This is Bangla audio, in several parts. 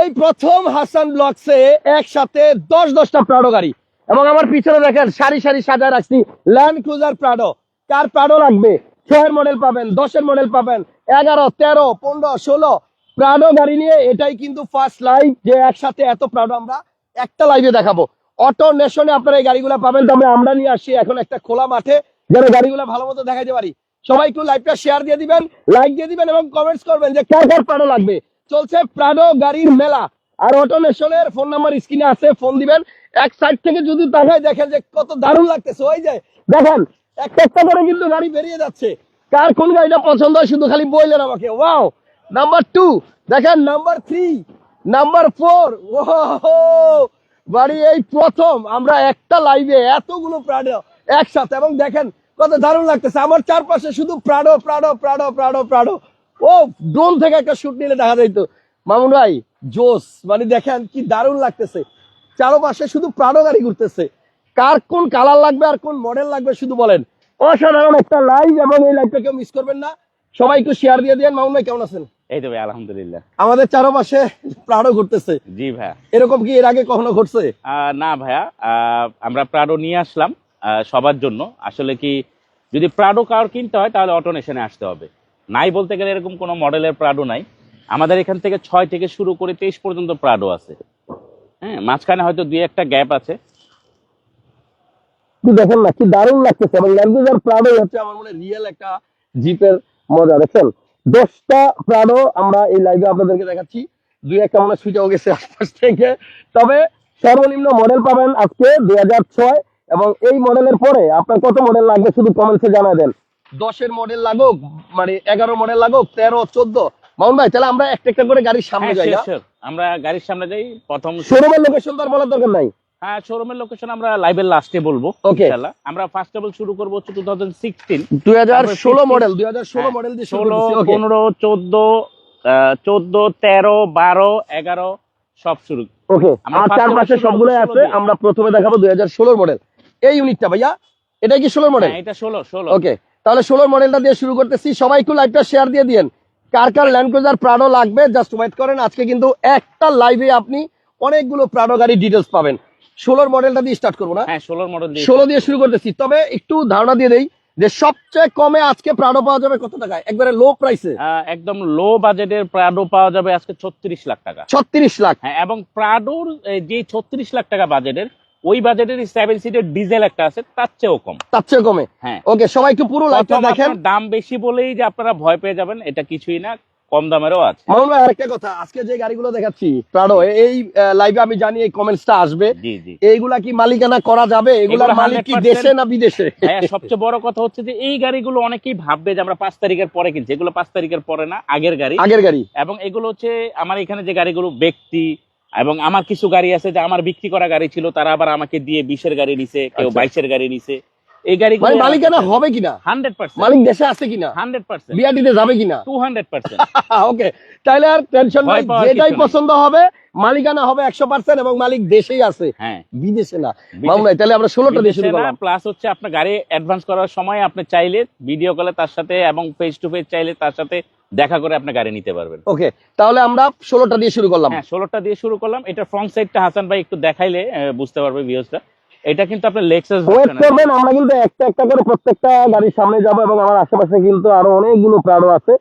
এই প্রথম হাসান ব্লকসে একসাথে দশ দশটা প্রাডো গাড়ি। এবং আমার পিছনে দেখেন সারি সারি সাজায় রাখছি ল্যান্ড ক্রুজার প্রাডো। কার প্রাডো লাগবে? ছয়ের মডেল পাবেন, দশের মডেল পাবেন, এগারো, তেরো, পনেরো, ষোলো। প্রাডো গাড়ি নিয়ে এটাই কিন্তু ফার্স্ট লাইভ যে একসাথে এত প্রাডো আমরা একটা লাইভে দেখাবো। অটো নেশনে আপনারা এই গাড়িগুলো পাবেন, তবে আমরা নিয়ে আসছি এখন একটা খোলা মাঠে যেন গাড়িগুলো ভালো মতো দেখাতে পারি। সবাই একটু লাইভটা শেয়ার দিয়ে দিবেন লাইক দিয়ে দিবেন এবং কমেন্টস করবেন যে কার কার প্রাডো লাগবে। চলছে প্রাডো গাড়ির মেলা। আর অটো ফোন নাম্বার স্ক্রিনে আছে ফোন দিবেন। এক সাইড থেকে যদি তাকায় দেখেন যে কত দারুণ লাগতেছে। ওই যে, দেখেন একটা একটা করে কিন্তু গাড়ি বেরিয়ে যাচ্ছে। কার কোন গাড়িটা পছন্দ হয় শুধু খালি বললেন আমাকে। ওয়াও নাম্বার টু দেখেন নাম্বার থ্রি নাম্বার ফোর ও বাড়ি এই প্রথম। আমরা একটা লাইভে এতগুলো প্রাডো একসাথে। এবং দেখেন, কত দারুণ লাগতেছে। আমার চারপাশে শুধু Prado Prado Prado Prado Prado ও ড্রোন থেকে একটা শুট নিলে দেখা যাইতো। মামুন ভাই জোস মানে দেখেন কি দারুণ লাগতেছে। চারপাশে শুধু প্রাডো গাড়ি ঘুরতেছে। কার কোন কালার লাগবে আর কোন মডেল লাগবে শুধু বলেন। অসাধারণ একটা লাইভ এবং এই লাইভটা কেউ মিস করবেন না। সবাই একটু শেয়ার দিয়ে দেন মামুন ভাই কেমন আছেন? এই তো ভাই আলহামদুলিল্লাহ। আমাদের চারপাশে প্রাডো ঘুরতেছে। জি ভাইয়া। এরকম কি এর আগে কখনো ঘটছে? আহ, না ভাইয়া। আহ, আমরা প্রাডো নিয়ে আসলাম আহ, সবার জন্য। আসলে কি যদি প্রাডো কার কিনতে হয় তাহলে অটো নেশনে আসতে হবে। নাই বলতে গেলে এরকম কোনো মডেলের প্রাডো নাই। আমাদের এখান থেকে ছয় থেকে শুরু করে তেইশ পর্যন্ত প্রাডো আছে। হ্যাঁ মাঝখানে হয়তো দুই একটা গ্যাপ আছে। দেখেন না, কি দারুণ লাগতেছে। এবং ল্যান্ডক্রুজার প্রাডো হচ্ছে আমার মনে রিয়েল একটা জিপের মজা দেখেন দশটা প্রাডো আমরা এই লাইভে আপনাদেরকে দেখাচ্ছি। দুই একটা মনে সুইটাও গেছে আশপাশ থেকে। তবে সর্বনিম্ন মডেল পাবেন আজকে দুই হাজার ছয়। এবং এই মডেলের পরে আপনার কত মডেল লাগবে শুধু কমেন্টসে জানা দেন। দশের মডেল লাগুক মানে এগারো মডেল লাগুক তেরো চোদ্দ। মাউন ভাই তাহলে আমরা একটা একটা করে গাড়ির সামনে হ্যাঁ, যাই. আমরা গাড়ির সামনে যাই প্রথম শোরুমের লোকেশন তো বলার দরকার নাই। হ্যাঁ শোরুমের লোকেশন আমরা লাইভের লাস্টে বলব. ইনশাআল্লাহ। আমরা ফার্স্ট অফ অল শুরু করব হচ্ছে টু থাউজেন্ড সিক্সটিন দুই হাজার ষোলো মডেল দুই হাজার ষোলো হ্যাঁ, মডেল দিয়ে ষোলো পনেরো চোদ্দ চোদ্দ তেরো বারো এগারো সব শুরু। ওকে আমরা চারপাশে ষোলো- সবগুলো আছে আমরা প্রথমে দেখাবো দুই হাজার ষোলোর মডেল এই ইউনিটটা ভাইয়া এটা কি ষোলোর মডেল হ্যাঁ, এটা ষোলো ষোলো। ওকে তাহলে ষোলোর মডেলটা দিয়ে শুরু করতেছি। সবাই একটু লাইভটা শেয়ার দিয়ে দিন কার কার ল্যান্ড ক্রুজার প্রাডো লাগবে জাস্ট ওয়েট করেন। আজকে কিন্তু একটা লাইভে আপনি অনেকগুলো প্রাডো গাড়ি ডিটেলস পাবেন। ষোলোর মডেলটা দিয়ে স্টার্ট করব না। হ্যাঁ ষোলোর মডেল দিয়ে। ষোলো দিয়ে শুরু করতেছি। তবে একটু ধারণা দিয়ে দেই যে সবচেয়ে কমে আজকে প্রাডো পাওয়া যাবে কত টাকায়? একবারে লো প্রাইসে একদম লো বাজেটের প্রাডো পাওয়া যাবে আজকে ছত্রিশ লাখ টাকা। ছত্রিশ লাখ। হ্যাঁ এবং প্রাডোর যে ছত্রিশ লাখ টাকা বাজেটের ওই বাজেটের সেভেন সিটের ডিজেল একটা আছে তার চেয়েও কম। তার চেয়ে কমে? হ্যাঁ। ওকে সবাই একটু পুরো লাইভটা দেখেন। দাম বেশি বলেই যে আপনারা ভয় পেয়ে যাবেন এটা কিছুই না কম দামেরও আছে। মামুন ভাই আরেকটা কথা আজকে যে গাড়িগুলো দেখাচ্ছি প্রাডো এই লাইভে আমি জানি এই কমেন্টসটা আসবে। এইগুলা কি মালিকানা করা যাবে? এগুলার মালিক কি দেশে না বিদেশে? হ্যাঁ সবচেয়ে বড় কথা হচ্ছে যে এই গাড়িগুলো অনেকেই ভাববে যে আমরা পাঁচ তারিখের পরে কিনছি। এগুলো পাঁচ তারিখের পরে না আগের গাড়ি। আগের গাড়ি। এবং এগুলো হচ্ছে আমার এখানে যে গাড়িগুলো ব্যক্তি এবং আমার কিছু গাড়ি আছে যে আমার বিক্রি করা গাড়ি ছিল তারা আবার আমাকে দিয়ে বিশের গাড়ি নিছে কেউ আচ্ছা। বাইশের গাড়ি নিছে এই গাড়িগুলো মানে মালিকানা হবে কিনা? Hundred percent. মালিক দেশে আছে কিনা? Hundred percent. বিআরটিতে যাবে কিনা? Two hundred percent. ওকে তাইলে আর টেনশন নাই। যেটাই পছন্দ হবে মালিকানা হবে একশো পার্সেন্ট এবং মালিক দেশেই আছে। হ্যাঁ। বিদেশে না। তাহলে আমরা ষোলোটা দিয়ে শুরু প্লাস হচ্ছে আপনার গাড়ি অ্যাডভান্স করার সময় আপনি চাইলে ভিডিও কলে তার সাথে এবং ফেস টু ফেস চাইলে তার সাথে দেখা করে আপনি গাড়ি নিতে পারবেন। ওকে তাহলে আমরা ষোলোটা দিয়ে শুরু করলাম। হ্যাঁ ষোলোটা দিয়ে শুরু করলাম। এটা ফ্রন্ট সাইডটা হাসান ভাই একটু দেখাইলে বুঝতে পারবে ভিউজটা এটা কিন্তু আপনার লেক্সাস ওয়েট করবেন আমরা কিন্তু একটা একটা করে প্রত্যেকটা গাড়ির সামনে যাব এবং আমার আশেপাশে কিন্তু আরও অনেকগুলো প্রাণো আছে।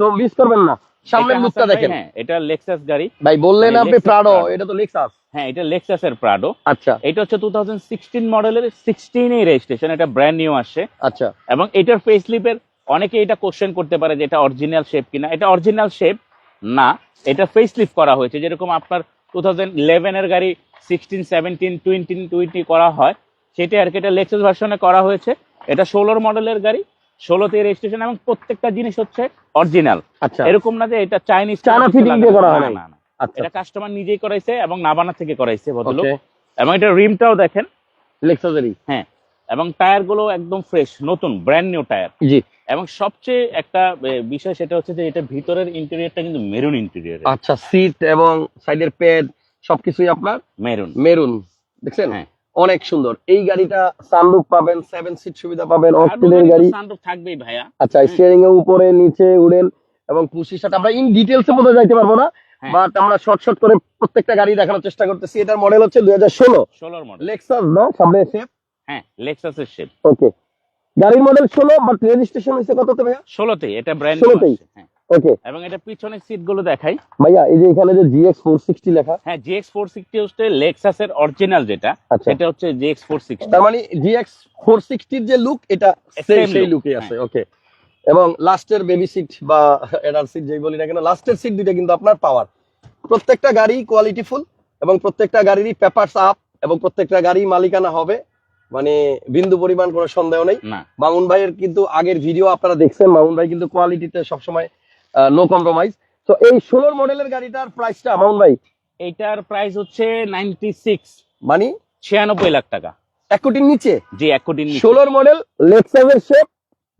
সো মিস করবেন না। সামনের লুকটা দেখেন। হ্যাঁ এটা লেক্সাস গাড়ি। ভাই বললেন আপনি প্রাডো এটা তো লেক্সাস হ্যাঁ এটা লেক্সাসের প্রাডো আচ্ছা। এটা হচ্ছে টু থাউজেন্ড সিক্সটিন মডেলের সিক্সটিনই রেজিস্ট্রেশন এটা ব্র্যান্ড নিউ আসছে। আচ্ছা। এবং এটার ফেস লিপের অনেকে এটা কোশ্চেন করতে পারে যে এটা অরিজিনাল শেপ কিনা। এটা অরিজিনাল শেপ না এটা ফেস লিফ করা হয়েছে। যেরকম আপনার টু থাউজেন্ড ইলেভেনের গাড়ি সিক্সটিন সেভেন্টিন টোয়েন্টিন টোয়েন্টি করা হয়। সেটা আর কি এটা লেক্সাস ভার্সনে করা হয়েছে। এটা ষোলোর মডেলের গাড়ি ষোলোতে রেজিস্ট্রেশন এবং প্রত্যেকটা জিনিস হচ্ছে অরিজিনাল আচ্ছা। এরকম না যে এটা চাইনিজ চায়না fitting দিয়ে করা হয় না না না। আচ্ছা। এটা কাস্টমার নিজেই করাইছে এবং নাবানা থেকে করাইছে ভদ্রলোক। এবং এটা রিমটাও দেখেন। লেক্সাসেরই হ্যাঁ। এবং টায়ারগুলো একদম ফ্রেশ নতুন ব্র্যান্ড নিউ টায়ার জি। এবং সবচেয়ে একটা বিষয় সেটা হচ্ছে যে এটা ভিতরের ইন্টেরিয়রটা কিন্তু মেরুন ইন্টেরিয়র আচ্ছা সিট এবং সাইডের প্যাড সবকিছুই আপনার মেরুন মেরুন দেখছেন? হ্যাঁ। অনেক সুন্দর। এই গাড়িটা সানরুফ পাবেন সেভেন সিট সুবিধা পাবেন অস্ট্রেলিয়ার গাড়ি। সানরুফ থাকবেই ভাইয়া। আচ্ছা স্টিয়ারিং এর উপরে নিচে উড়েন এবং পুশির সাথে আমরা ইন ডিটেলস এ বোঝা যাইতে পারব না হ্যাঁ। বাট আমরা শর্ট শর্ট করে প্রত্যেকটা গাড়ি দেখানোর চেষ্টা করতেছি। এটার মডেল হচ্ছে দুই হাজার ষোলো। ষোলোর মডেল লেক্সাস না সামনে শেপ হ্যাঁ লেক্সাসের শেপ ওকে গাড়ির মডেল ষোলো বাট রেজিস্ট্রেশন হয়েছে কততে ভাইয়া? ষোলোতেই এটা ব্র্যান্ড ষোলোতেই? হ্যাঁ। ওকে এবং এটা পিছনের সিটগুলো দেখাই। ভাইয়া এই যে এখানে যে জিএক্স ফোর সিক্সটি লেখা। হ্যাঁ জিএক্স ফোর সিক্সটি হচ্ছে লেক্সাসের অরিজিনাল যেটা আচ্ছা। সেটা হচ্ছে জিএক্স ফোর সিক্সটি তার মানে জিএক্স ফোর সিক্সটির যে লুক এটা সেই- সেই লুকে আছে ওকে এবং লাস্টের বেবি সিট বা এডার সিট যেই বলি না কেন লাস্টের সিট দুইটা কিন্তু আপনার পাওয়ার প্রত্যেকটা গাড়ি কোয়ালিটিফুল এবং প্রত্যেকটা গাড়িরই পেপারস আপ এবং প্রত্যেকটা গাড়ি মালিকানা হবে মানে বিন্দু পরিমাণ কোনো সন্দেহ নেই। মামুন ভাইয়ের কিন্তু আগের ভিডিও আপনারা দেখছেন। মামুন ভাই কিন্তু কোয়ালিটিতে সবসময় নো কম্প্রোমাইজ তো এই ষোলোর মডেলের গাড়িটার প্রাইসটা মামুন ভাই? এইটার প্রাইস হচ্ছে নাইনটি সিক্স মানে? ছিয়ানব্বই লাখ টাকা। এক কোটির নিচে? জি এক কোটি ষোলোর মডেল লেক্সাভের শেপ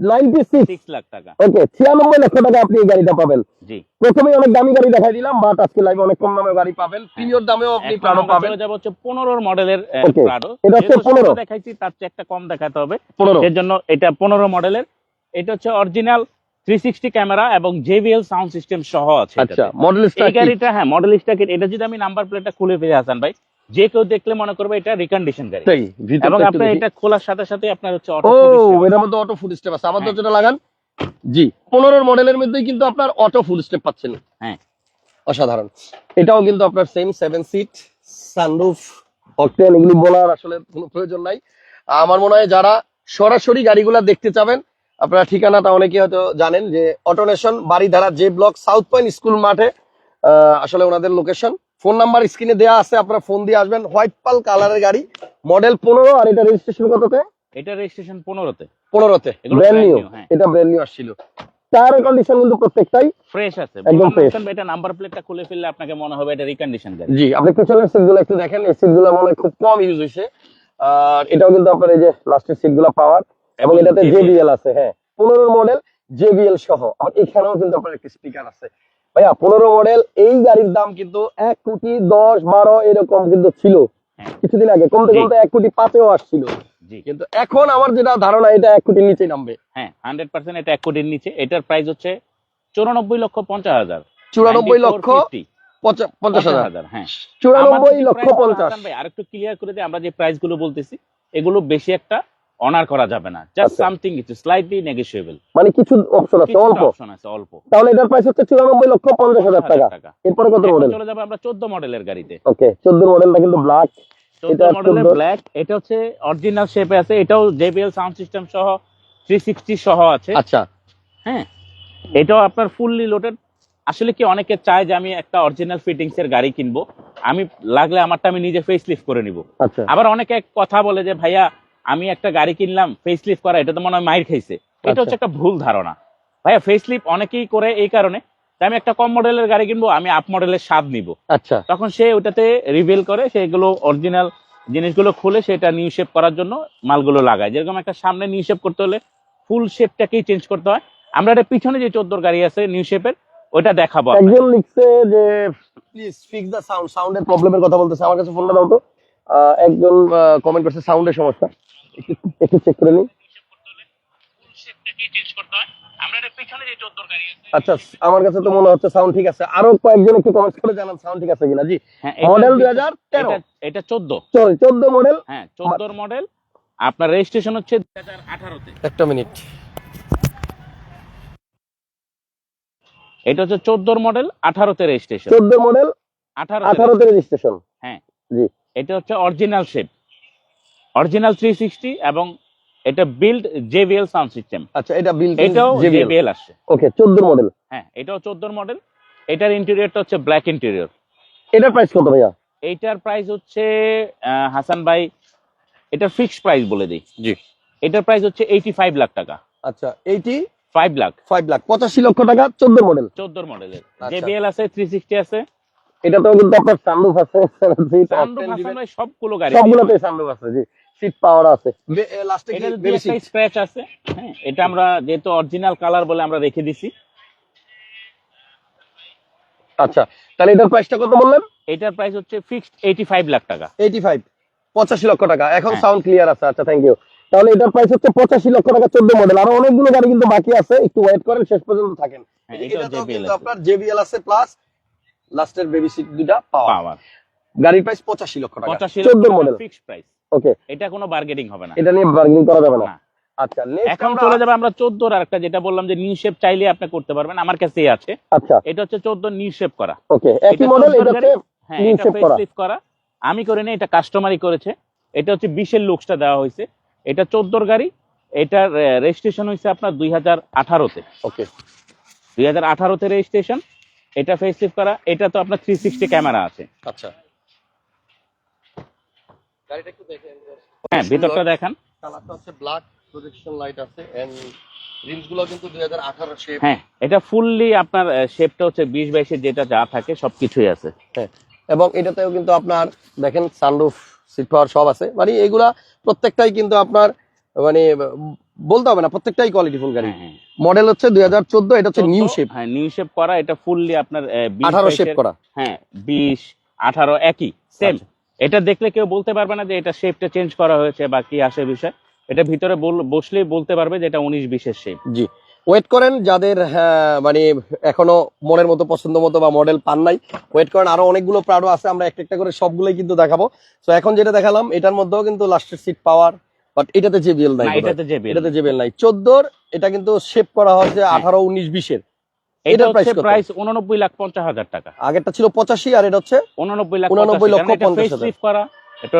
লাখ টাকা। ওকে ছিয়ানব্বই লক্ষ টাকা আপনি এই গাড়িটা পাবেন। জি। প্রথমে অনেক দামি গাড়ি দেখাই দিলাম বাট আজকে লাইভে অনেক কম দামে গাড়ি পাবেন। প্রিমিয়র দামেও আপনি এখন পাবেন। চলে হচ্ছে পনেরোর মডেলের Okay, এটা হচ্ছে 15 দেখাইছি তার চেয়ে একটা কম দেখাতে হবে। এর জন্য এটা পনেরো মডেলের এটা হচ্ছে অরিজিনাল থ্রি সিক্সটি ক্যামেরা এবং সাউন্ড সিস্টেম সহ আছে আচ্ছা মডেল গাড়িটা হ্যাঁ মডেল এটা যদি আমি নাম্বার প্লেটটা খুলে ফেলে হাসান ভাই যে কেউ দেখলে মনে করবে এটা রিকন্ডিশন গাড়ি। এবং আপনার এটা খোলার সাথে সাথে আপনার হচ্ছে ও অটো এটার মধ্যে অটো ফুড স্টেপ আছে। হ্যাঁ। দরজাটা লাগান। জি পনেরোর মডেলের মধ্যেই কিন্তু আপনার অটো ফুল স্টেপ পাচ্ছেন। হ্যাঁ। অসাধারণ। এটাও কিন্তু আপনার same seven seat sunroof octane এগুলি বলার আসলে কোনো প্রয়োজন নাই। আমার মনে হয় যারা সরাসরি গাড়িগুলা দেখতে চাবেন আপনারা ঠিকানাটা অনেকে হয়তো জানেন যে auto nation Baridhara J block South Point school মাঠে আসলে ওনাদের লোকেশন ফোন নাম্বার স্ক্রিনে দেওয়া আছে আপনারা ফোন দিয়ে আসবেন। হোয়াইট পাল কালারের গাড়ি মডেল পনেরো আর এটা রেজিস্ট্রেশন কততে? এটা রেজিস্ট্রেশন পনেরোতে। পনেরোতে। Brand new. এটা ব্র্যান্ড নিউ আসছিল। টায়ারের কন্ডিশন কিন্তু প্রত্যেকটাই ফ্রেশ আছে। একদম ভাই, এটা নাম্বার প্লেটটা খুলে ফেললে আপনাকে মনে হবে এটা রিকন্ডিশন গাড়ি। জি আপনি পিছনের সিটগুলো একটু দেখেন। এই সিটগুলো মনে খুব কম ইউজ হয়েছে। আর এটাও কিন্তু আপনার এই যে লাস্টের সিটগুলো পাওয়ার। এবং এটাতে জেবিএল আছে হ্যাঁ। পনেরো মডেল জেবিএল সহ। আর এখানেও কিন্তু আপনার একটি স্পিকার আছে। ভাইয়া পনেরো মডেল এই গাড়ির দাম কিন্তু এক কোটি দশ বারো এরকম কিন্তু ছিল। হ্যাঁ। কিছুদিন আগে। কমতে কমতে এক কোটি পাঁচেও আসছিল। কিন্তু এখন আমার যেটা ধারণা এটা এক কোটির নিচে নামবে। হ্যাঁ হান্ড্রেড পার্সেন্ট এটা এক কোটির নিচে। এটার প্রাইস হচ্ছে চুরানব্বই লক্ষ পঞ্চাশ হাজার। চুরানব্বই লক্ষ পঞ্চাশ হাজার। হ্যাঁ। চুরানব্বই লক্ষ পঞ্চাশ। ভাই আরেকটু ক্লিয়ার করে দিই আমরা যে প্রাইসগুলো বলতেছি এগুলো বেশি একটা অনার করা যাবে না। জাস্ট। সামথিং কিছু স্লাইটলি নেগোশিয়েবল মানে কিছু অপশন আছে অল্প। অপশন আছে অল্প। তাহলে এটার প্রাইস হচ্ছে চুরানব্বই লক্ষ পঞ্চাশ হাজার টাকা। এরপরে কত মডেল চলে যাবে আমরা চোদ্দ মডেলের গাড়িতে। ওকে চোদ্দ মডেলটা কিন্তু ব্ল্যাক এটা মডেলের ব্ল্যাক এটা হচ্ছে অরিজিনাল শেপে আছে এটাও জেবিএল সাউন্ড সিস্টেম সহ থ্রি সিক্সটি সহ আছে। আচ্ছা। হ্যাঁ এটাও আপনার ফুললি লোডেড আসলে কি অনেকে চায় যে আমি একটা অরিজিনাল ফিটিংস এর গাড়ি কিনবো? আমি লাগলে আমারটা আমি নিজে ফেস লিফট করে নিব। আচ্ছা। আবার অনেকে কথা বলে যে ভাইয়া আমি একটা গাড়ি কিনলাম ফেস লিফট করা এটা তো মনে হয় মাইর খাইছে। এটা আচ্ছা। হচ্ছে একটা ভুল ধারণা। ভাইয়া ফেস লিফট অনেকেই করে এই কারণে আমি একটা কম মডেলের গাড়ি কিনবো আমি আপ মডেলের স্বাদ নিব। আচ্ছা। তখন সে ওটাতে রিভিল করে সেগুলো অরিজিনাল জিনিসগুলো খুলে সেটা নিউ শেপ করার জন্য মালগুলো লাগায়। যেরকম একটা সামনে নিউ শেপ করতে হলে ফুল শেপটাকেই চেঞ্জ করতে হয়। আমরা এটা পিছনে যে চোদ্দোর গাড়ি আছে নিউ শেপের ওটা দেখাবো। একজন লিখছে যে প্লিজ ফিক্স দ্য সাউন্ড সাউন্ডের প্রবলেমের কথা বলতেছে। আমার কাছে ফোনটা দাও তো। একজন কমেন্ট করছে সাউন্ডের সমস্যা। একটু চেক করে নিই। আচ্ছা আমার কাছে তো মনে হচ্ছে সাউন্ড ঠিক আছে। আরও কয়েকজন একটু কমেন্ট করে জানান সাউন্ড ঠিক আছে কিনা। জি হ্যাঁ, মডেল দুই হাজার তেরো। এটা- এটা চোদ্দ। চোদ্দ মডেল হ্যাঁ চোদ্দোর মডেল আপনার রেজিস্ট্রেশন হচ্ছে দুই হাজার আঠারোতে। একটা মিনিট। এটা হচ্ছে চোদ্দোর মডেল আঠারোতে রেজিস্ট্রেশন চোদ্দ মডেল আঠারো আঠারোতে রেজিস্ট্রেশন হ্যাঁ। জি। এটা হচ্ছে original shape original three sixty এবং এটা বিল্ড জেবিএল সাউন্ড সিস্টেম আচ্ছা এটা বিল এটাও জেবিএল আসছে। ওকে চোদ্দ মডেল হ্যাঁ এটাও চোদ্দোর মডেল এটার ইন্টেরিয়রটা হচ্ছে ব্ল্যাক ইন্টেরিয়র এটার প্রাইস কত ভাইয়া? এইটার প্রাইস হচ্ছে হাসান ভাই এটার ফিক্সড প্রাইস বলে দিই। জি। এটার প্রাইস হচ্ছে এইটি ফাইভ লাখ টাকা। আচ্ছা eighty five lakh. Five lakh. পঁচাশি লক্ষ টাকা চোদ্দ মডেল চোদ্দোর মডেলের। জেবিএল আছে থ্রি সিক্সটি আছে। এটাতেও কিন্তু আপনার সানরুফ আছে সানরুফ দিবেন। ভাই সবগুলো গাড়ি। সবগুলোতে সানরুফ আছে জি। সিট পাওয়ার আছে। লাস্টে এটা স্ক্র্যাচ আছে হ্যাঁ এটা আমরা যেহেতু অরিজিনাল কালার বলে আমরা রেখে দিছি। আচ্ছা তাহলে এটার প্রাইসটা কত বললেন? এটার প্রাইস হচ্ছে ফিক্সড লাখ টাকা। ফাইভ পঁচাশি লক্ষ টাকা। এখন হ্যাঁ। সাউন্ড ক্লিয়ার আছে আচ্ছা থ্যাংক ইউ তাহলে এটার প্রাইস হচ্ছে পঁচাশি লক্ষ টাকা চোদ্দ মডেল আরও অনেকগুলো গাড়ি কিন্তু বাকি আছে একটু ওয়েট করেন শেষ পর্যন্ত থাকেন। হ্যাঁ, কিন্তু। আপনার জেবিএল আছে প্লাস লাস্টের বেবি সিট দুটা পাওয়া পাওয়ার গাড়ির প্রাইস পঁচাশি লক্ষ টাকা। পঁচাশি চোদ্দ মডেল ফিক্সড প্রাইস ওকে এটা কোনো বার্গেনিং হবে না। এটা নিয়ে বার্গেনিং করা যাবে না। আচ্ছা এখন আমরা- চলে যাবে আমরা চোদ্দোর আরেকটা যেটা বললাম যে নিউ শেপ চাইলে আপনি করতে পারবেন। আমার কাছেই আছে। আচ্ছা। এটা হচ্ছে চোদ্দ নিউ শেপ করা। ওকে একই মডেল এটা হ্যাঁ এটা ফেসলিফট করা। আমি করে নি এটা কাস্টমারই করেছে। এটা হচ্ছে বিশের লুকসটা দেওয়া হয়েছে। এটা চোদ্দোর গাড়ি। এটার রেজিস্ট্রেশন হয়েছে আপনার দুই হাজার আঠারোতে। ওকে দুই হাজার আঠারোতে রেজিস্ট্রেশন এটা ফেসলিফট করা। এটা তো আপনার থ্রি সিক্সটি ক্যামেরা আছে। আচ্ছা। গাড়িটা একটু দেখেন হ্যাঁ ভিতরটা দেখান। কালারটা হচ্ছে ব্ল্যাক প্রজেকশন লাইট আছে এন্ড রিমস কিন্তু 2018 শেপ হ্যাঁ এটা ফুললি আপনার শেপটা হচ্ছে যেটা যা থাকে সবকিছুই আছে। এবং এটাতেও কিন্তু আপনার দেখেন সানরুফ সিট পাওয়ার সব আছে। মানে এগুলা প্রত্যেকটাই কিন্তু আপনার মানে বলতে হবে না প্রত্যেকটাই কোয়ালিটিফুল গাড়ি। হ্যাঁ, হ্যাঁ। মডেল হচ্ছে 2014 এটা হচ্ছে নিউ শেপ হ্যাঁ নিউ শেপ করা এটা ফুললি আপনার আহ, 20 18 শেপ করা। হ্যাঁ বিশ আঠারো একই সেম। এটা দেখলে কেউ বলতে পারবে না যে এটা শেপটা চেঞ্জ করা হয়েছে বা কি আসে বিষয়। এটা ভিতরে বসলেই বলতে পারবে যে এটা উনিশ বিশের শেপ জি। ওয়েট করেন যাদের হ্যাঁ, মানে এখনও মনের মতো পছন্দ মতো বা মডেল পান নাই ওয়েট করেন আরও অনেকগুলো প্রাডো আছে আমরা একটা একটা করে সবগুলোই কিন্তু দেখাবো। তো এখন যেটা দেখালাম এটার মধ্যেও কিন্তু লাস্টের সিট পাওয়ার বাট এটাতে জেবিএল নাই এটাতে জেবিএল নাই। চোদ্দোর এটা কিন্তু শেপ করা হয়েছে হ্যাঁ। আঠারো উনিশ বিশের। এটা হচ্ছে প্রাইস উননব্বই লাখ পঞ্চাশ হাজার টাকা। আগেরটা ছিল পঁচাশি আর এটা হচ্ছে উননব্বই লাখ 89 লক্ষ পঞ্চাশ ফেস হাজার। করা এটা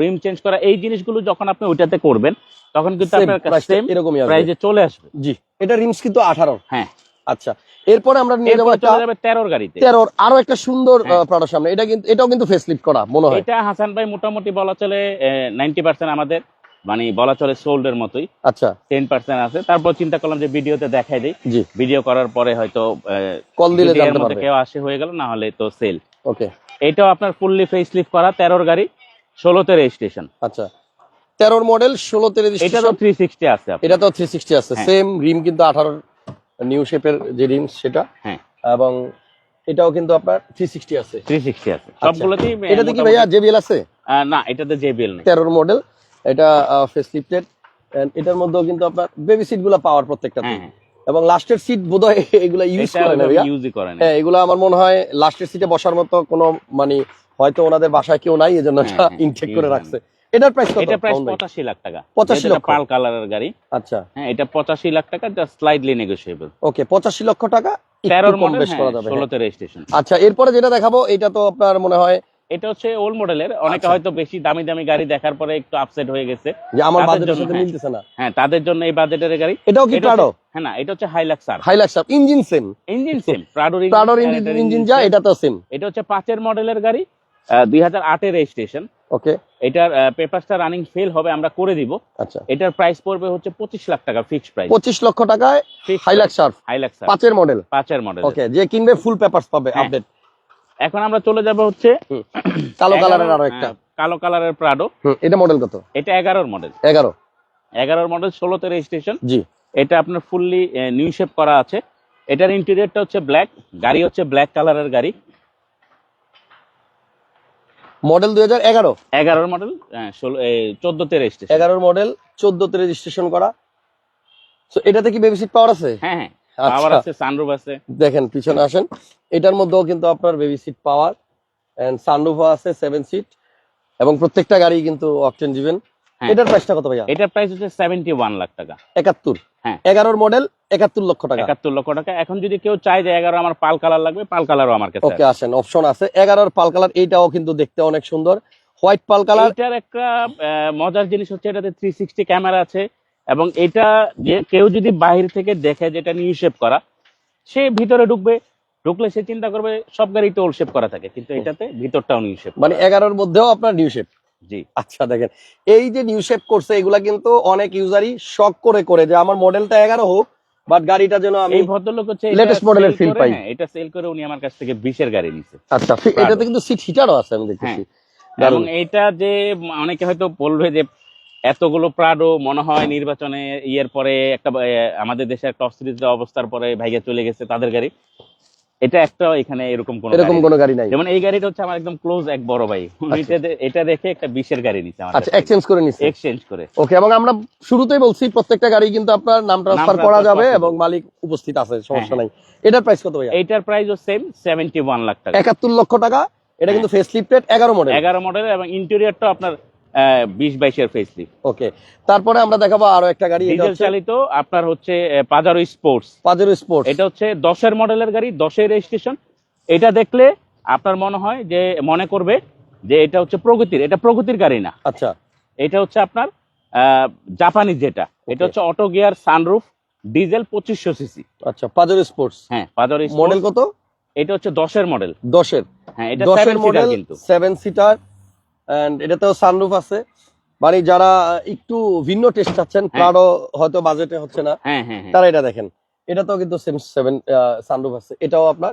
রিম চেঞ্জ করা এই জিনিসগুলো যখন আপনি ওইটাতে করবেন তখন কিন্তু Same, আপনার price এরকমই আসবে। চলে আসবে। জি এটা রিমস কিন্তু আঠারো। হ্যাঁ। আচ্ছা এরপরে আমরা নিয়ে যাব একটা গাড়িতে। আরও একটা সুন্দর হ্যাঁ। সামনে। এটা কিন্তু এটাও কিন্তু ফেসলিফট করা মনে হয়। এটা হাসান ভাই মোটামুটি বলা চলে নাইনটি পার্সেন্ট আমাদের। মানে বলা চলে সোল্ড এর মতোই। আচ্ছা। টেন পার্সেন্ট আছে। তারপর চিন্তা করলাম যে ভিডিওতে দেখাই দিই। ভিডিও করার পরে হয়তো কল দিলে কেউ আসে হয়ে গেল না হলে তো সেল ওকে এটাও আপনার ফুললি ফেস লিফট করা তেরোর গাড়ি ষোলোতে রেজিস্ট্রেশন আচ্ছা। তেরোর মডেল ষোলোতে এটা তো রেজিস্ট্রেশন থ্রি সিক্সটি আছে এটা তো থ্রি সিক্সটি আছে। হ্যাঁ। সেম রিম কিন্তু আঠারোর নিউ শেপের যে রিম সেটা। হ্যাঁ। এবং এটাও কিন্তু আপনার থ্রি সিক্সটি আছে। 360 আছে। আচ্ছা। সবগুলোতেই এটাতে কি ভাইয়া জেবিএল আছে? না এটাতে জেবিএল নেই। তেরোর মডেল এটা ফেসলিফটেড এটার মধ্যেও কিন্তু আপনার বেবি সিটগুলা পাওয়ার প্রত্যেকটাতে হ্যাঁ হ্যাঁ। এবং লাস্টের সিট বোধহয় এগুলা ইউজ করে না ইউজই করে না। হ্যাঁ এগুলো আমার মনে হয় লাস্টের সিটে বসার মতো কোনো মানে হয়তো ওনাদের বাসায় কেউ নাই এজন্য হ্যাঁ, হ্যাঁ, ইনটেক করে রাখছে। এটার প্রাইস কত এটা প্রাইস পাউন্ড ভাই? পঁচাশি লাখ টাকা। 85 যেহেতু লক্ষ। পাল কালারের গাড়ি। আচ্ছা। হ্যাঁ এটা পঁচাশি লাখ টাকা জাস্ট স্লাইডলি নেগোসিয়েবল ওকে পঁচাশি লক্ষ টাকা একটু তেরোর কম মডেল বেশ করা যাবে হ্যাঁ। ষোলোতে রেজিস্ট্রেশন আচ্ছা এরপরে যেটা দেখাবো এটা তো আপনার মনে হয় এটা হচ্ছে ওল্ড মডেলের অনেকে আচ্ছা। হয়তো বেশি দামি দামি গাড়ি দেখার পরে একটু আপসেট হয়ে গেছে। যে আমার বাজেটের সাথে হ্যাঁ। মিলতেছে না। হ্যাঁ তাদের জন্য এই বাজেটের গাড়ি। এটাও কি প্রাডো হ্যাঁ না এটা হচ্ছে হাইলাক্স আর হাইলাক্স আপ ইঞ্জিন সেম ইঞ্জিন সেম প্রাডোর প্রাডোর ইঞ্জিন যা এটা তো সেম এটা হচ্ছে পাঁচের মডেলের গাড়ি দুই হাজার আটের রেজিস্ট্রেশন ওকে। এটার পেপারসটা রানিং ফেল হবে আমরা করে দিব। আচ্ছা। এটার প্রাইস পড়বে হচ্ছে পঁচিশ লাখ টাকা ফিক্সড প্রাইস পঁচিশ লক্ষ টাকায় হাইলাক্স শার্প হাইলাক্স পাঁচের মডেল পাঁচের মডেল ওকে যে কিনবে ফুল পেপারস পাবে হ্যাঁ। আপডেট এখন আমরা চলে যাব হচ্ছে কালো কালারের আরও একটা। হ্যাঁ, কালো কালারের প্রাডো এটা মডেল কত? এটা এগারোর মডেল এগারো। এগারোর মডেল ষোলোতে রেজিস্ট্রেশন জি। এটা আপনার ফুললি নিউ শেপ করা আছে। এটার ইন্টেরিয়রটা হচ্ছে ব্ল্যাক গাড়ি হচ্ছে ব্ল্যাক কালারের গাড়ি। মডেল দুই হাজার এগারো। এগারোর মডেল চোদ্দতে রেজিস্ট্রেশন এগারোর মডেল চোদ্দতে রেজিস্ট্রেশন করা। তো এটাতে কি বেবি সিট পাওয়ার আছে? হ্যাঁ হ্যাঁ। আচ্ছা। আছে সানরুফ আছে। দেখেন পিছনে আসেন। এটার মধ্যেও কিন্তু আপনার বেবি সিট পাওয়ার এন্ড সানরুফও আছে সেভেন সিট এবং প্রত্যেকটা গাড়ি কিন্তু অকটেন দিবেন হ্যাঁ। এটার প্রাইসটা কত ভাইয়া? এটার প্রাইস হচ্ছে সেভেন্টি ওয়ান লাখ টাকা। একাত্তর। হ্যাঁ। এগারোর মডেল একাত্তর লক্ষ টাকা। একাত্তর লক্ষ টাকা। এখন যদি কেউ চায় যে এগারো আমার পাল কালার লাগবে পাল কালারও আমার কাছে ওকে আসেন অপশন আছে। এগারোর পাল কালার এইটাও কিন্তু দেখতে অনেক সুন্দর। হোয়াইট পাল কালার এটার একটা মজার জিনিস হচ্ছে এটাতে থ্রি সিক্সটি ক্যামেরা আছে। এবং এটা যে কেউ যদি বাহির থেকে দেখে যেটা নিউ শেপ করা সে ভিতরে ঢুকবে ঢুকলে সে চিন্তা করবে সব গাড়িতে ওল্ড শেপ করা থাকে কিন্তু এটাতে ভিতরটাও নিউ শেপ মানে এগারোর মধ্যেও আপনার নিউ শেপ জি। আচ্ছা দেখেন এই যে নিউ শেপ করছে এগুলা কিন্তু অনেক ইউজারই শখ করে করে যে আমার মডেলটা এগারো হোক বাট গাড়িটা যেন আমি এই ভদ্রলোক হচ্ছে sell feel করে, পাই। হ্যাঁ, এটা সেল করে উনি আমার কাছ থেকে বিশের গাড়ি নিছে। আচ্ছা এটাতে কিন্তু সিট হিটারও আছে আমি দেখতেছি। এবং এটা যে অনেকে হয়তো বলবে যে এতগুলো প্রাডো মনে হয় নির্বাচনে ইয়ের পরে একটা আমাদের দেশে একটা অস্থিতিশীল অবস্থার পরে ভাইগে চলে গেছে তাদের গাড়ি। এটা একটা এখানে এরকম কোন এরকম কোনো গাড়ি নাই। যেমন এই গাড়িটা হচ্ছে আমার একদম ক্লোজ এক বড় ভাই। আচ্ছা। এটা দেখে একটা বিশের গাড়ি নিচ্ছে আমার আচ্ছা এক্সচেঞ্জ করে নিচ্ছে এক্সচেঞ্জ করে। ওকে এবং আমরা শুরুতেই বলছি প্রত্যেকটা গাড়ি কিন্তু আপনার নাম ট্রান্সফার করা যাবে এবং মালিক উপস্থিত আছে সমস্যা হ্যাঁ, নাই। এটার প্রাইস কত ভাইয়া? এইটার প্রাইসও সেম সেভেন্টি ওয়ান লাখ টাকা। একাত্তর লক্ষ টাকা। এটা কিন্তু ফেস লিফটেড এগারো মডেল এগারো মডেলের এবং ইন্টেরিয়রটা আপনার বিশ বাইশের ফেসলিফ ওকে তারপরে আমরা দেখাবো আরও একটা গাড়ি ডিজেল চালিত আপনার হচ্ছে পাজারো স্পোর্টস পাজেরো স্পোর্টস এটা হচ্ছে দশের মডেলের গাড়ি দশের রেজিস্ট্রেশন এটা দেখলে আপনার মনে হয় যে মনে করবে যে এটা হচ্ছে প্রগতির এটা প্রগতির গাড়ি না। আচ্ছা। এটা হচ্ছে আপনার জাপানি যেটা। এটা হচ্ছে অটো গিয়ার সানরুফ ডিজেল পঁচিশশো সিসি আচ্ছা পাজেরো স্পোর্টস হ্যাঁ পাজারো মডেল কত? এটা হচ্ছে দশের মডেল। দশের। হ্যাঁ এটা দশের মডেল কিন্তু। সেভেন সিটার এন্ড এটাতেও সানরুফ আছে। মানে যারা একটু ভিন্ন টেস্ট চাচ্ছেন প্রাডো হয়তো বাজেটে হচ্ছে না। হ্যাঁ হ্যাঁ হ্যাঁ। তারা এটা দেখেন। এটা তো কিন্তু সেম সেভেন সানরুফ আছে। এটাও আপনার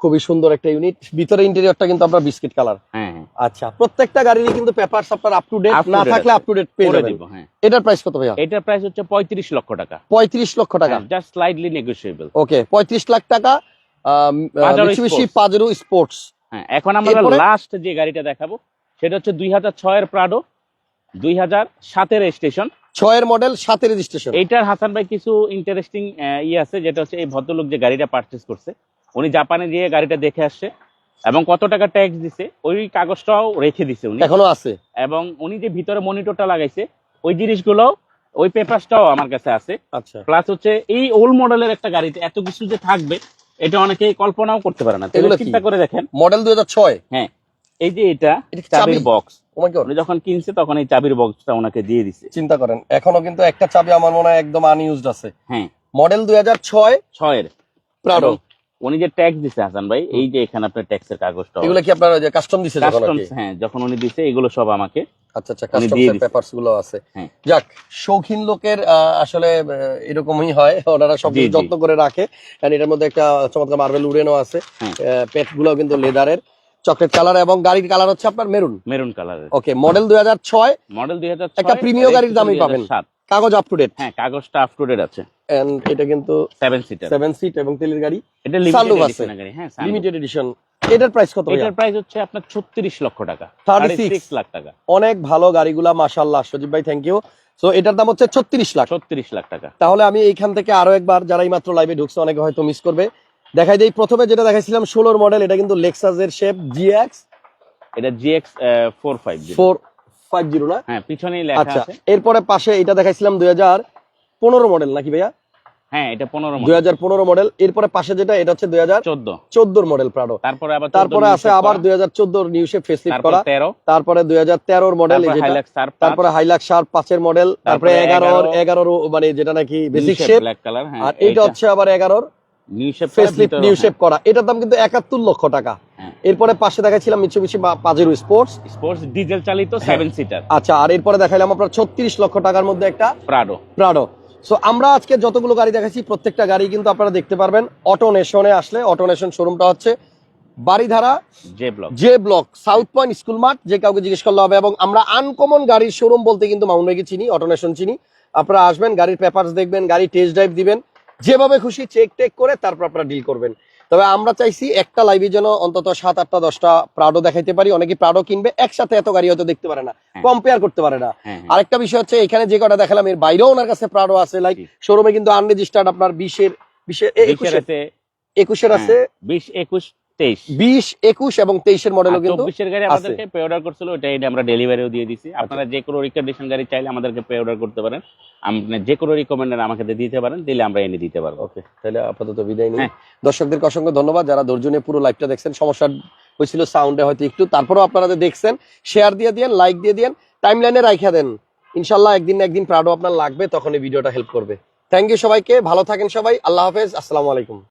খুবই সুন্দর একটা ইউনিট ভিতরে ইন্টেরিয়রটা কিন্তু আপনার বিস্কিট কালার হ্যাঁ হ্যাঁ। আচ্ছা প্রত্যেকটা গাড়িরই কিন্তু পেপারস আপনার আপ টু ডেট না থাকলে আপ টু ডেট পেয়ে করে যাবেন। হ্যাঁ। এটার প্রাইস কত ভাইয়া? এটার প্রাইস হচ্ছে পঁয়ত্রিশ লক্ষ টাকা। পঁয়ত্রিশ লক্ষ টাকা। জাস্ট স্লাইডলি নেগোসিয়েবল ওকে পঁয়ত্রিশ লাখ টাকা মিচুবিশি পাজেরো স্পোর্টস হ্যাঁ এখন আমরা লাস্ট যে গাড়িটা দেখাবো সেটা হচ্ছে দুই হাজার ছয়ের প্রাডো দুই হাজার সাতের স্টেশন ছয়ের মডেল সাতের রেজিস্ট্রেশন এইটার হাসান ভাই কিছু ইন্টারেস্টিং ইয়ে আছে যেটা হচ্ছে এই ভদ্রলোক যে গাড়িটা পারচেস করছে। উনি জাপানে গিয়ে গাড়িটা দেখে আসছে এবং কত টাকা ট্যাক্স দিছে ওই কাগজটাও রেখে দিছে উনি। এখনও আছে। এবং উনি যে ভিতরে মনিটরটা লাগাইছে ওই জিনিসগুলো ওই পেপারসটাও আমার কাছে আছে। আচ্ছা। প্লাস হচ্ছে এই ওল্ড মডেলের একটা গাড়িতে এত কিছু যে থাকবে এটা অনেকেই কল্পনাও করতে পারে না। চিন্তা করে দেখেন। মডেল দুই হাজার ছয়? হ্যাঁ। এই যে এটা চাবির বক্স Oh উনি যখন কিনছে তখন এই চাবির বক্সটা ওনাকে দিয়ে দিছে। চিন্তা করেন এখনও কিন্তু একটা চাবি আমার মনে হয় একদম আনইউজড আছে। হ্যাঁ। মডেল দুই হাজার ছয়। ছয়ের। প্রাডো উনি যে ট্যাক্স দিছে হাসান ভাই এই যে এখানে আপনার ট্যাক্সের কাগজটা এগুলো কি আপনার যে কাস্টম দিছে যখন আর কি? কাস্টমস হ্যাঁ যখন উনি দিছে এগুলো সব আমাকে আচ্ছা আচ্ছা কাস্টমসের পেপারসগুলো আছে। হ্যাঁ। যাক শৌখিন লোকের আসলে এরকমই হয় ওনারা সব। যত্ন করে রাখে। কারণ এটার মধ্যে একটা চমৎকার মার্বেল উড়েনো আছে। পেটগুলো কিন্তু লেদারের চকলেট কালার এবং গাড়ির কালার হচ্ছে আপনার মেরুন। মেরুন কালারের। ওকে মডেল দুই হাজার ছয় মডেল দুই হাজার একটা প্রিমিয় গাড়ির দামই পাবেন। কাগজ আপ টু ডেট হ্যাঁ কাগজটা আপ টু ডেট আছে। এন্ড এটা কিন্তু সেভেন সিটার সেভেন সিট এবং তেলের গাড়ি। এটা লিমিটেড এডিশন গাড়ি হ্যাঁ লিমিটেড এডিশন এটার প্রাইস কত এটার প্রাইস হচ্ছে আপনার ছত্রিশ লক্ষ টাকা। 36 সিক্স লাখ টাকা। অনেক ভালো গাড়িগুলা মাশাল্লাহ সজীব ভাই থ্যাংক ইউ সো এটার দাম হচ্ছে ছত্রিশ লাখ। ছত্রিশ লাখ টাকা। তাহলে আমি এইখান থেকে আরও একবার যারা এই মাত্র লাইভে ঢুকছে অনেকে হয়তো মিস করবে। দেখাই দেই। প্রথমে যেটা দেখাইছিলাম ষোলোর মডেল এটা কিন্তু লেক্সাসের শেপ জিএক্স এটা GX four five four five zero না? হ্যাঁ পিছনেই লেখা আচ্ছা এরপরে পাশে এটা দেখাইছিলাম দুই হাজার পনেরো মডেল নাকি ভাইয়া? হ্যাঁ এটা পনেরো দুই হাজার পনেরো মডেল এরপরে পাশে যেটা এটা হচ্ছে দুই হাজার চোদ্দ। চোদ্দোর মডেল প্রাডো তারপরে আবার তারপরে আছে আবার দুই হাজার চোদ্দোর নিউ শেপ ফেসলিফট করা। তেরো। তারপরে দুই হাজার তেরোর মডেল তারপরে সার হাইলাক শার্প পাঁচের মডেল তারপরে এগারোর এগারোর মানে যেটা নাকি বেসিক শেপ হ্যাঁ আর এইটা। হচ্ছে আবার এগারোর। নিউ নিউ শেপ করা। এটার দাম কিন্তু একাত্তর লক্ষ টাকা। এরপরে পাশে দেখাচ্ছিলাম Mitsubishi Pajero sports sports diesel চালিত। সেভেন সিটার আচ্ছা আর এরপরে দেখাইলাম আপনার ছত্রিশ লক্ষ টাকার মধ্যে একটা প্রাডো প্রাডো সো আমরা আজকে যতগুলো গাড়ি দেখাচ্ছি প্রত্যেকটা গাড়ি কিন্তু আপনারা দেখতে পারবেন। অটো নেশনে আসলে অটো নেশন শোরুমটা হচ্ছে Baridhara J block J block South Point school মাঠ যে কাউকে জিজ্ঞেস করলে হবে। এবং আমরা আনকমন গাড়ির শোরুম বলতে কিন্তু মাউন্ট মেগি চিনি অটোনেশন চিনি। আপনারা আসবেন গাড়ির পেপারস দেখবেন গাড়ি টেস্ট ড্রাইভ দিবেন। যেভাবে খুশি চেক টেক করে তারপর আপনারা ডিল করবেন। তবে আমরা চাইছি একটা লাইভে জন্য অন্তত সাত আটটা দশটা প্রাডো দেখাইতে পারি। অনেকে প্রাডো কিনবে একসাথে এত গাড়ি হয়তো দেখতে পারে না হ্যাঁ। কম্পেয়ার করতে পারে না। হ্যাঁ হ্যাঁ। আরেকটা বিষয় হচ্ছে এখানে যে কটা দেখালাম এর বাইরেও ওনার কাছে প্রাডো আছে। লাইক। শোরুমে কিন্তু আনরেজিস্টার্ড আপনার বিশের বিশের একুশের আছে। বিশ একুশ বিশ একুশ এবং তেইশের মডেলও কিন্তু চব্বিশের গাড়ি আমাদেরকে পে অর্ডার করছিল ওটা এটা আমরা ডেলিভারিও দিয়ে দিছি। আপনারা যে কোনো রিকন্ডিশন গাড়ি চাইলে আমাদেরকে পে অর্ডার করতে পারেন। আপনি যে কোনো রিকমেন্ডের আমাকে দিতে পারেন দিলে আমরা এনে দিতে পারব। ওকে তাহলে আপাতত বিদায় নিই। হ্যাঁ। দর্শকদেরকে অসংখ্য ধন্যবাদ। যারা ধৈর্য নিয়ে পুরো লাইভটা দেখছেন সমস্যা হয়েছিল সাউন্ডে হয়তো একটু। তারপরেও আপনারা দেখছেন শেয়ার দিয়ে দিয়েন লাইক দিয়ে দিয়েন টাইম লাইনে রাইখা দেন। ইনশাল্লাহ একদিন না একদিন প্রাডো আপনার লাগবে তখন এই ভিডিওটা হেল্প করবে। থ্যাংক ইউ সবাইকে ভালো থাকেন সবাই আল্লাহ হাফেজ আসসালামু আলাইকুম।